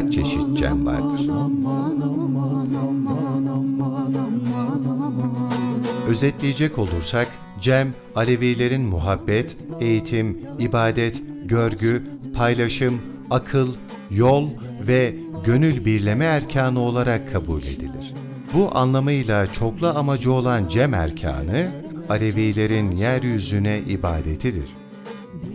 kaç çeşit cem vardır? Özetleyecek olursak, cem, Alevilerin muhabbet, eğitim, ibadet, görgü, paylaşım, akıl, yol ve gönül birleme erkanı olarak kabul edilir. Bu anlamıyla çoklu amacı olan cem erkanı, Alevilerin yeryüzüne ibadetidir.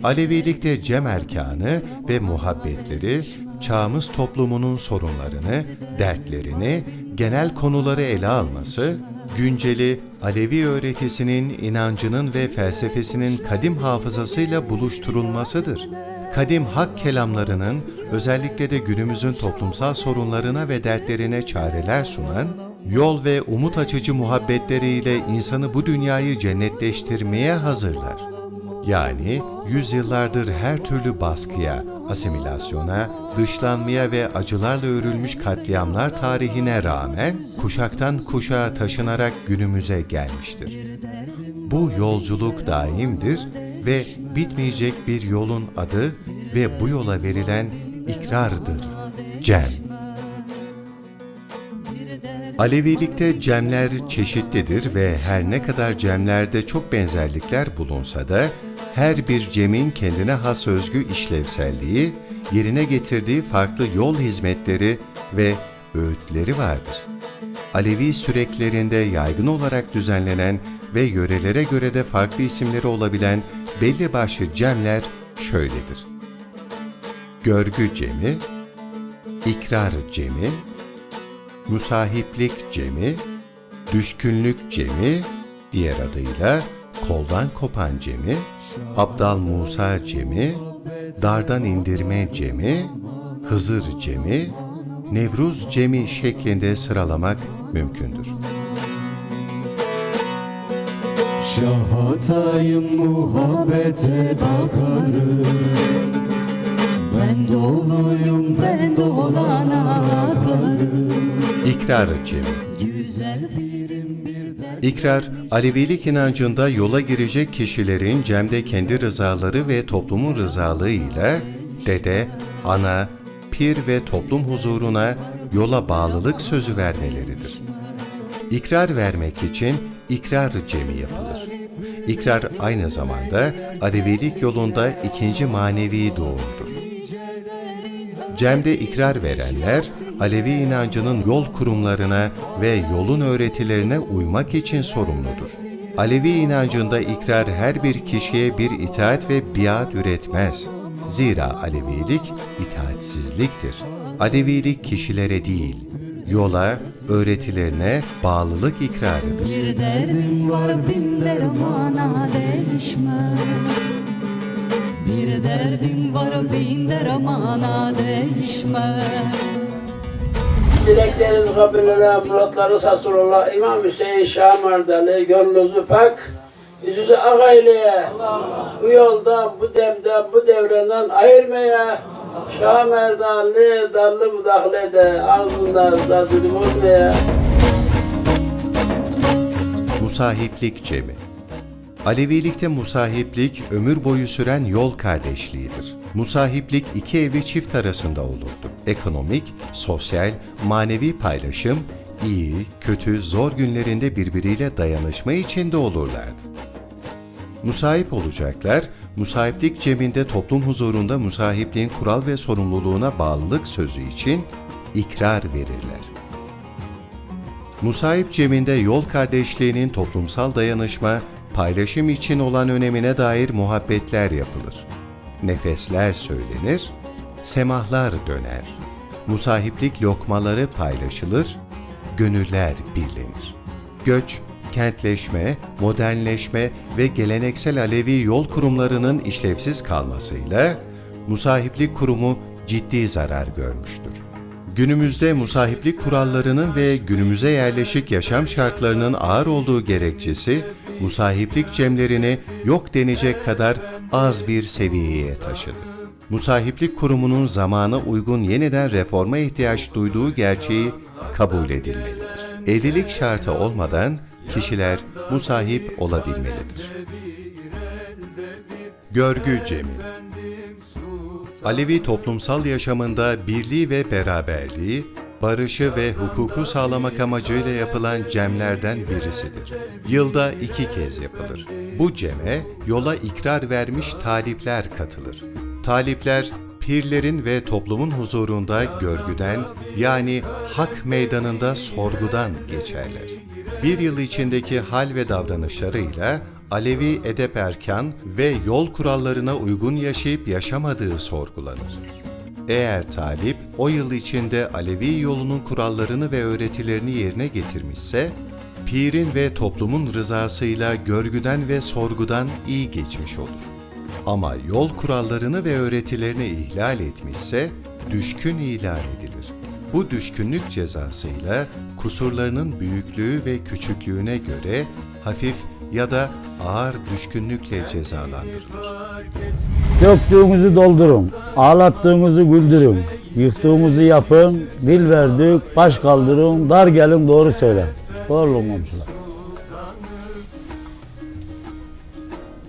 Alevilikte cem erkanı ve muhabbetleri, çağımız toplumunun sorunlarını, dertlerini, genel konuları ele alması, günceli Alevi öğretisinin, inancının ve felsefesinin kadim hafızasıyla buluşturulmasıdır. Kadim hak kelamlarının, özellikle de günümüzün toplumsal sorunlarına ve dertlerine çareler sunan, yol ve umut açıcı muhabbetleriyle insanı bu dünyayı cennetleştirmeye hazırlar. Yani yüzyıllardır her türlü baskıya, asimilasyona, dışlanmaya ve acılarla örülmüş katliamlar tarihine rağmen kuşaktan kuşağa taşınarak günümüze gelmiştir. Bu yolculuk daimdir ve bitmeyecek bir yolun adı ve bu yola verilen ikrardır. Cem. Alevilikte cemler çeşitlidir ve her ne kadar cemlerde çok benzerlikler bulunsa da her bir cemin kendine has özgü işlevselliği, yerine getirdiği farklı yol hizmetleri ve öğütleri vardır. Alevi süreklerinde yaygın olarak düzenlenen ve yörelere göre de farklı isimleri olabilen belli başlı cemler şöyledir. Görgü cemi, ikrar cemi, musahiplik cemi, düşkünlük cemi, diğer adıyla koldan kopan cemi, Abdal Musa cemi, dardan indirme cemi, Hızır cemi, Nevruz cemi şeklinde sıralamak mümkündür. Şahatayım muhabbete bakarım. Ben doluyum ben dolana akarım İkrar cemi. Güzel birim İkrar, Alevilik inancında yola girecek kişilerin cemde kendi rızaları ve toplumun rızalığıyla dede, ana, pir ve toplum huzuruna yola bağlılık sözü vermeleridir. İkrar vermek için ikrar cemi yapılır. İkrar aynı zamanda Alevilik yolunda ikinci manevi doğumdur. Cem'de ikrar verenler, Alevi inancının yol kurumlarına ve yolun öğretilerine uymak için sorumludur. Alevi inancında ikrar her bir kişiye bir itaat ve biat üretmez. Zira Alevilik itaatsizliktir. Alevilik kişilere değil, yola, öğretilerine bağlılık ikrarıdır. Bir derdim var bin dermana değişme Bir derdim var bin dermana değişme Dilekleriniz kabirlere, muratları sasırullah. İmam Hüseyin Şah Mardali, gönlünüzü pak, yüzünüzü ak eyleye. Bu yoldan, bu demden, bu devrenden ayırmaya. Şah Merdanlı, dallı müdahale de, ağzından da olmaya. Musahiplik cemi Alevilikte musahiplik ömür boyu süren yol kardeşliğidir. Musahiplik iki evli çift arasında olurdu. Ekonomik, sosyal, manevi paylaşım, iyi, kötü, zor günlerinde birbiriyle dayanışma içinde olurlardı. Musahip olacaklar, musahiplik ceminde toplum huzurunda musahipliğin kural ve sorumluluğuna bağlılık sözü için ikrar verirler. Musahip ceminde yol kardeşliğinin toplumsal dayanışma, paylaşım için olan önemine dair muhabbetler yapılır. Nefesler söylenir, semahlar döner. Musahiplik lokmaları paylaşılır, gönüller birlenir. Göç, kentleşme, modernleşme ve geleneksel Alevi yol kurumlarının işlevsiz kalmasıyla musahiplik kurumu ciddi zarar görmüştür. Günümüzde musahiplik kurallarının ve günümüze yerleşik yaşam şartlarının ağır olduğu gerekçesi, musahiplik cemlerini yok denecek kadar az bir seviyeye taşıdı. Musahiplik kurumunun zamana uygun yeniden reforma ihtiyaç duyduğu gerçeği kabul edilmelidir. Evlilik şartı olmadan kişiler musahip olabilmelidir. Görgü cemi Alevi toplumsal yaşamında birliği ve beraberliği, barışı ve hukuku sağlamak amacıyla yapılan cemlerden birisidir. Yılda iki kez yapılır. Bu ceme yola ikrar vermiş talipler katılır. Talipler, pirlerin ve toplumun huzurunda görgüden yani hak meydanında sorgudan geçerler. Bir yıl içindeki hal ve davranışlarıyla Alevi edep erkan ve yol kurallarına uygun yaşayıp yaşamadığı sorgulanır. Eğer talip o yıl içinde Alevi yolunun kurallarını ve öğretilerini yerine getirmişse, pirin ve toplumun rızasıyla görgüden ve sorgudan iyi geçmiş olur. Ama yol kurallarını ve öğretilerini ihlal etmişse, düşkün ilan edilir. Bu düşkünlük cezasıyla kusurlarının büyüklüğü ve küçüklüğüne göre hafif ya da ağır düşkünlükle cezalandırılır. Döktüğünüzü doldurun, ağlattığınızı güldürün, yıktığınızı yapın, dil verdik, baş kaldırın, dar gelin doğru söyle. Doğru komşular?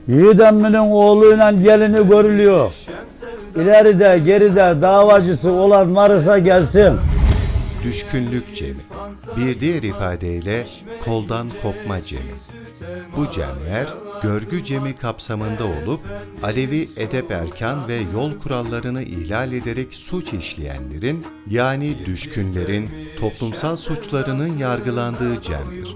Yiğit emminin oğluyla gelini görülüyor. İleride geride davacısı olan varsa gelsin. Düşkünlük cemi. Bir diğer ifadeyle koldan kopma cemi. Bu cemler görgü cemi kapsamında olup Alevi edep erkan ve yol kurallarını ihlal ederek suç işleyenlerin yani düşkünlerin toplumsal suçlarının yargılandığı cemdir.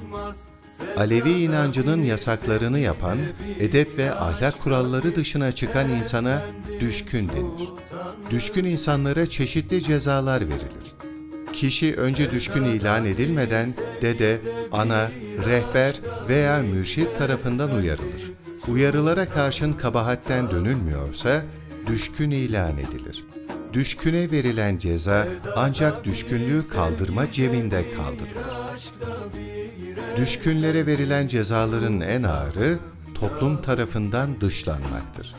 Alevi inancının yasaklarını yapan, edep ve ahlak kuralları dışına çıkan insana düşkün denir. Düşkün insanlara çeşitli cezalar verilir. Kişi önce düşkün ilan edilmeden dede, ana, rehber veya mürşit tarafından uyarılır. Uyarılara karşın kabahatten dönülmüyorsa düşkün ilan edilir. Düşküne verilen ceza ancak düşkünlüğü kaldırma cebinde kaldırılır. Düşkünlere verilen cezaların en ağırı toplum tarafından dışlanmaktır.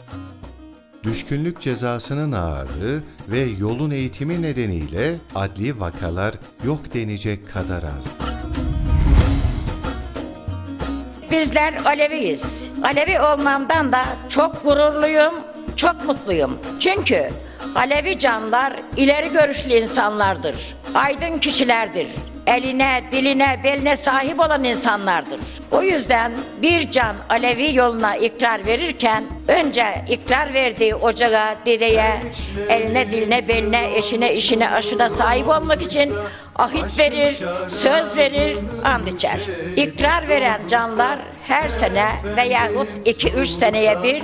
Düşkünlük cezasının ağırlığı ve yolun eğitimi nedeniyle adli vakalar yok denecek kadar azdır. Bizler Aleviyiz. Alevi olmamdan da çok gururluyum, çok mutluyum. Çünkü Alevi canlar ileri görüşlü insanlardır. Aydın kişilerdir. Eline, diline, beline sahip olan insanlardır. O yüzden bir can Alevi yoluna ikrar verirken önce ikrar verdiği ocağa, dedeye, eline, diline, beline, eşine, işine, aşına sahip olmak için ahit verir, söz verir, and içer. İkrar veren canlar her sene veyahut iki üç seneye bir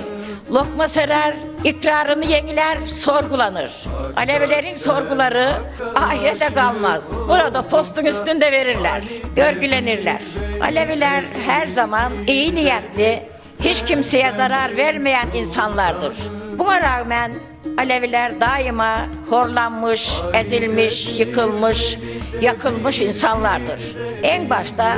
lokma serer, ikrarını yeniler, sorgulanır. Alevilerin sorguları ahirete kalmaz. Burada postun üstünde verirler, görgülenirler. Aleviler her zaman iyi niyetli, hiç kimseye zarar vermeyen insanlardır. Buna rağmen Aleviler daima horlanmış, ezilmiş, yıkılmış, yakılmış insanlardır. En başta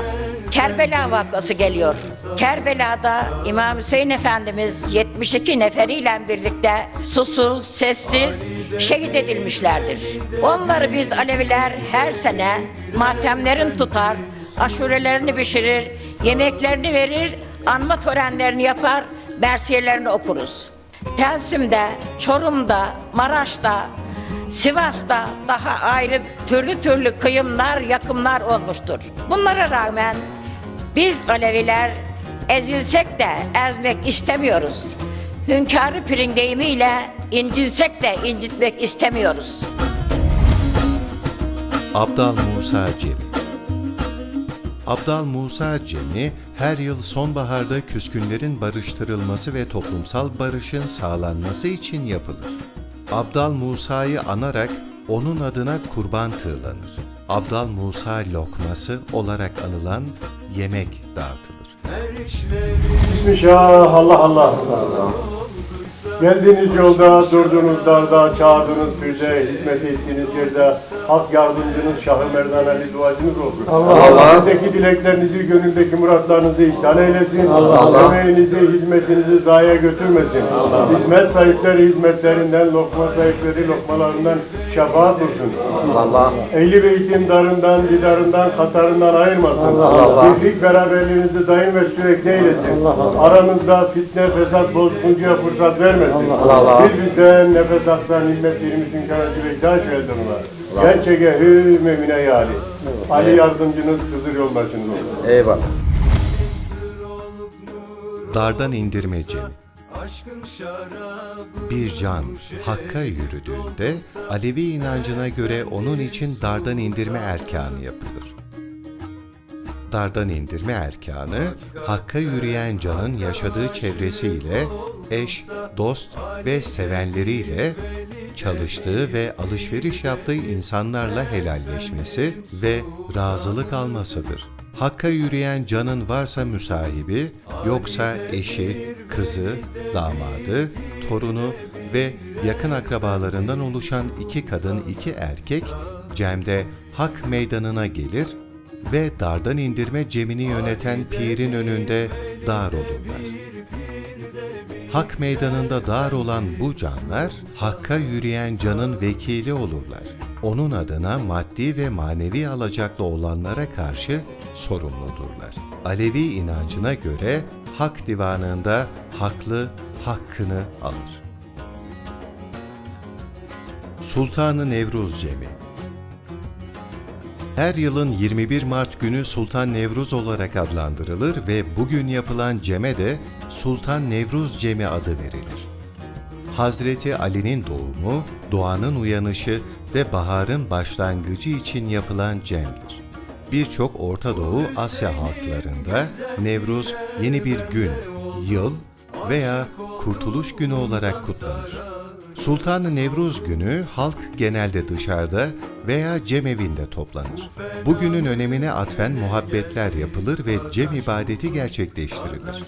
Kerbela vakası geliyor. Kerbela'da İmam Hüseyin Efendimiz 72 neferiyle birlikte susuz, sessiz şehit edilmişlerdir. Onları biz Aleviler her sene matemlerin tutar, aşurelerini pişirir, yemeklerini verir, anma törenlerini yapar, mersiyelerini okuruz. Telsim'de, Çorum'da, Maraş'ta, Sivas'ta daha ayrı türlü türlü kıyımlar, yakımlar olmuştur. Bunlara rağmen biz Aleviler ezilsek de ezmek istemiyoruz. Hünkârı pirin deyimiyle incilsek de incitmek istemiyoruz. Abdal Musa Cemi Abdal Musa Cemi her yıl sonbaharda küskünlerin barıştırılması ve toplumsal barışın sağlanması için yapılır. Abdal Musa'yı anarak onun adına kurban tığlanır. Abdal Musa lokması olarak anılan yemek dağıtılır. Bismillah, Allah Allah. Geldiğiniz yolda, durduğunuz darda, çağırdığınız birde, hizmet ettiğiniz yerde hak yardımcınız, Şah-ı Merdan Ali duacınız olsun. Allah Allah. Sizdeki dileklerinizi, gönüldeki muratlarınızı ihsan eylesin. Allah Allah. Emeğinizi, hizmetinizi zayiye götürmesin. Allah Hizmet sahipleri hizmetlerinden, lokma sahipleri lokmalarından şefaat olsun. Allah Ehli beytin darından, didarından, katarından ayırmasın. Allah Birlik beraberliğinizi daim ve sürekli eylesin. Aranızda fitne, fesat, bozguncuya fırsat vermesin. Versin. Bir bizden nefes aktan himmetlerimizin kanacı ve taş eldonlar. Gerçeğe hü memine yali. Ali yardımcınız, Hızır yoldaşınız olsun. Eyvallah. Dardan indirme cemi. Bir can Hakk'a yürüdüğünde Alevi inancına göre onun için dardan indirme erkanı yapılır. Dardan indirme erkanı, Hakk'a yürüyen canın yaşadığı çevresiyle, eş, dost ve sevenleriyle çalıştığı ve alışveriş yaptığı insanlarla helalleşmesi ve razılık almasıdır. Hakka yürüyen canın varsa müsahibi, yoksa eşi, kızı, damadı, torunu ve yakın akrabalarından oluşan iki kadın, iki erkek Cem'de hak meydanına gelir ve dardan indirme cemini yöneten pirin önünde dar olurlar. Hak meydanında dar olan bu canlar, Hakk'a yürüyen canın vekili olurlar. Onun adına maddi ve manevi alacaklı olanlara karşı sorumludurlar. Alevi inancına göre Hak divanında haklı hakkını alır. Sultanı Nevruz Cemi her yılın 21 Mart günü Sultan Nevruz olarak adlandırılır ve bugün yapılan ceme de Sultan Nevruz Cemi adı verilir. Hazreti Ali'nin doğumu, doğanın uyanışı ve baharın başlangıcı için yapılan cemdir. Birçok Orta Doğu Asya halklarında Nevruz yeni bir gün, yıl veya kurtuluş günü olarak kutlanır. Sultan Nevruz günü halk genelde dışarıda veya cemevinde toplanır. Bu günün önemine atfen muhabbetler yapılır ve cem ibadeti gerçekleştirilir.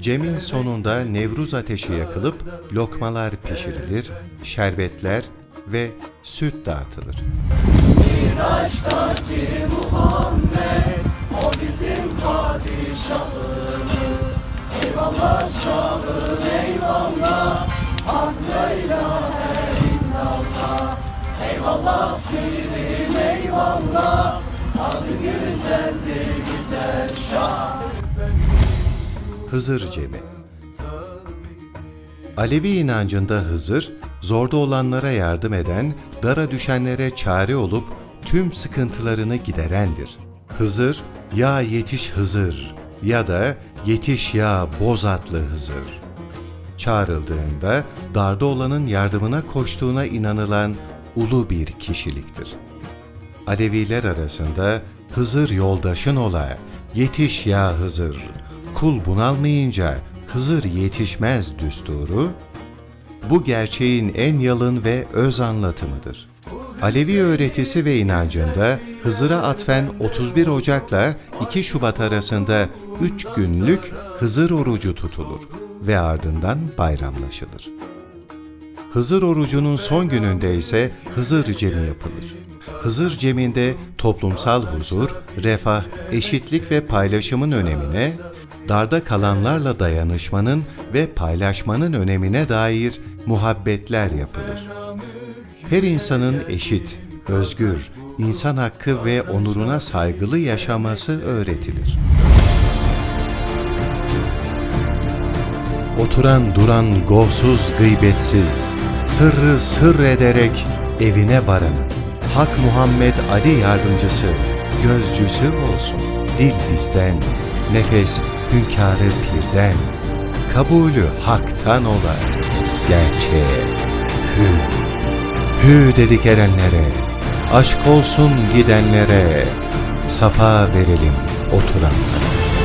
Cemin sonunda Nevruz ateşi yakılıp lokmalar pişirilir, şerbetler ve süt dağıtılır. Hızır Cemi Alevi inancında Hızır, zorda olanlara yardım eden, dara düşenlere çare olup tüm sıkıntılarını giderendir. Hızır, ya yetiş Hızır ya da yetiş ya Bozatlı Hızır. Çağrıldığında darda olanın yardımına koştuğuna inanılan ulu bir kişiliktir. Aleviler arasında Hızır yoldaşın ola, yetiş ya Hızır, kul bunalmayınca Hızır yetişmez düsturu, bu gerçeğin en yalın ve öz anlatımıdır. Alevi öğretisi ve inancında Hızır'a atfen 31 Ocak'la 2 Şubat arasında 3 günlük Hızır orucu tutulur ve ardından bayramlaşılır. Hızır orucunun son gününde ise Hızır Cemi yapılır. Hızır Cemi'nde toplumsal huzur, refah, eşitlik ve paylaşımın önemine, darda kalanlarla dayanışmanın ve paylaşmanın önemine dair muhabbetler yapılır. Her insanın eşit, özgür, insan hakkı ve onuruna saygılı yaşaması öğretilir. Oturan duran govsuz gıybetsiz, sırrı sır ederek evine varanın. Hak Muhammed Ali yardımcısı, gözcüsü olsun. Dil bizden, nefes hünkârı pirden. Kabulü haktan ola, gerçeğe hü. Hü dedik erenlere, aşk olsun gidenlere, safa verelim oturanlara.